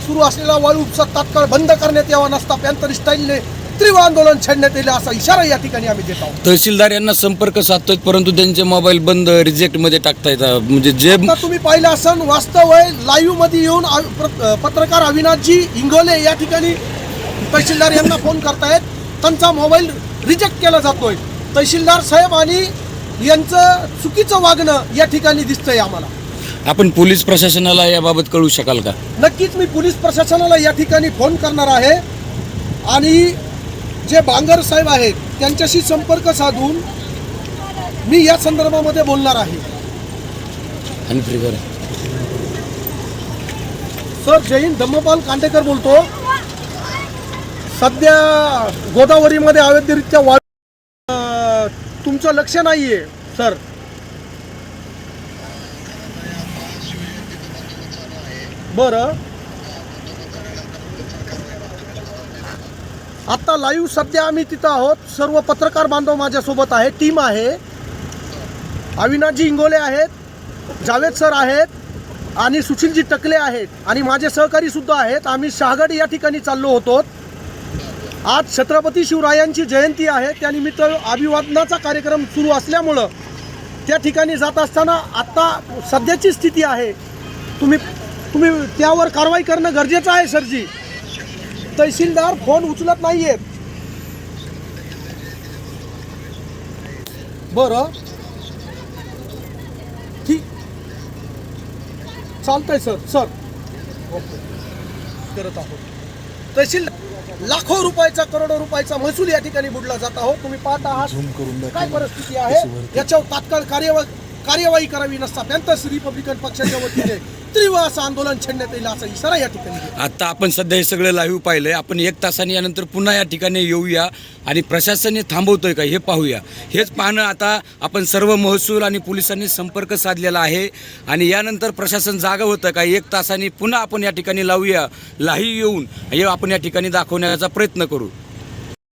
तहसीलला वाळू उपसा तात्काळ बंद करण्यात यावा नसता पॅन्थर स्टाईलने तीव्र आंदोलन छेडण्यात येईल असा इशारा या ठिकाणी आम्ही देत आहोत. तहसीलदार यांना संपर्क साधतोय परंतु त्यांचे मोबाईल बंद रिजेक्टमध्ये टाकतायत म्हणजे जे आता तुम्ही पाहिलं असन वास्तव आहे लाईव्हमध्ये येऊन आ- प्र- पत्रकार अविनाशजी इंगोले या ठिकाणी तहसीलदार यांना फोन करतायत. त्यांचा मोबाईल रिजेक्ट केला जातोय. तहसीलदार साहेब आणि यांचं चुकीचं वागणं या ठिकाणी दिसतंय आम्हाला. आपण पोलीस प्रशासनाला याबाबत कळू शकाल का? नक्कीच मी पोलीस प्रशासनाला या ठिकाणी फोन करणार आहे. आणि जे बांगर साहेब आहेत त्यांच्याशी संपर्क साधून मी या संदर्भामध्ये बोलणार आहे. आणि. सर हिंद. धम्मपाल कांटेकर बोलतो. सध्या गोदावरीमध्ये अवैधरित्या वाढ अं, तुमचं लक्ष नाहीये सर. बरं. आता लाईव्ह सध्या आम्ही तिथं आहोत. सर्व पत्रकार बांधव माझ्यासोबत आहे टीम आहे. अविनाशजी इंगोले आहेत. जावेद सर आहेत. आणि सुशीलजी टकले आहेत. आणि माझे सहकारी सुद्धा आहेत. आम्ही शहागड या ठिकाणी चाललो होतो. आज छत्रपती शिवरायांची जयंती आहे. त्यानिमित्त अभिवादनाचा कार्यक्रम सुरू असल्यामुळं त्या ठिकाणी जात असताना आत्ता सध्याची स्थिती आहे. तुम्ही तुम्ही त्यावर कारवाई करणं गरजेचं आहे सरजी. तहसीलदार फोन उचलत नाहीयेत. बरं. ठीक. चालतंय सर. सर. ओके. करत आहोत. तहसील लाखो रुपयाचा करोडो रुपयाचा महसूल या ठिकाणी बुडला जात आहोत तुम्ही पाहत आहात काय परिस्थिती आहे? याच्यावर तात्काळ कार्यवाही कार्यवाही करावी नसता पॅन्थर्स रिपब्लिकन पक्षाच्या वतीने तीव्र असं आंदोलन छेडण्यात येईल असा इशारा या ठिकाणी आता आपण सध्या हे सगळं लाईव्ह पाहिलंय. आपण एक तासाने यानंतर पुन्हा या ठिकाणी येऊया आणि प्रशासन हे थांबवतोय का हे पाहूया. हेच पाहणं आता आपण सर्व महसूल आणि पोलिसांनी संपर्क साधलेला आहे आणि यानंतर प्रशासन जागा होतं का एक तासाने पुन्हा आपण या ठिकाणी लावूया. लाही येऊन हे आपण या ठिकाणी दाखवण्याचा प्रयत्न करू.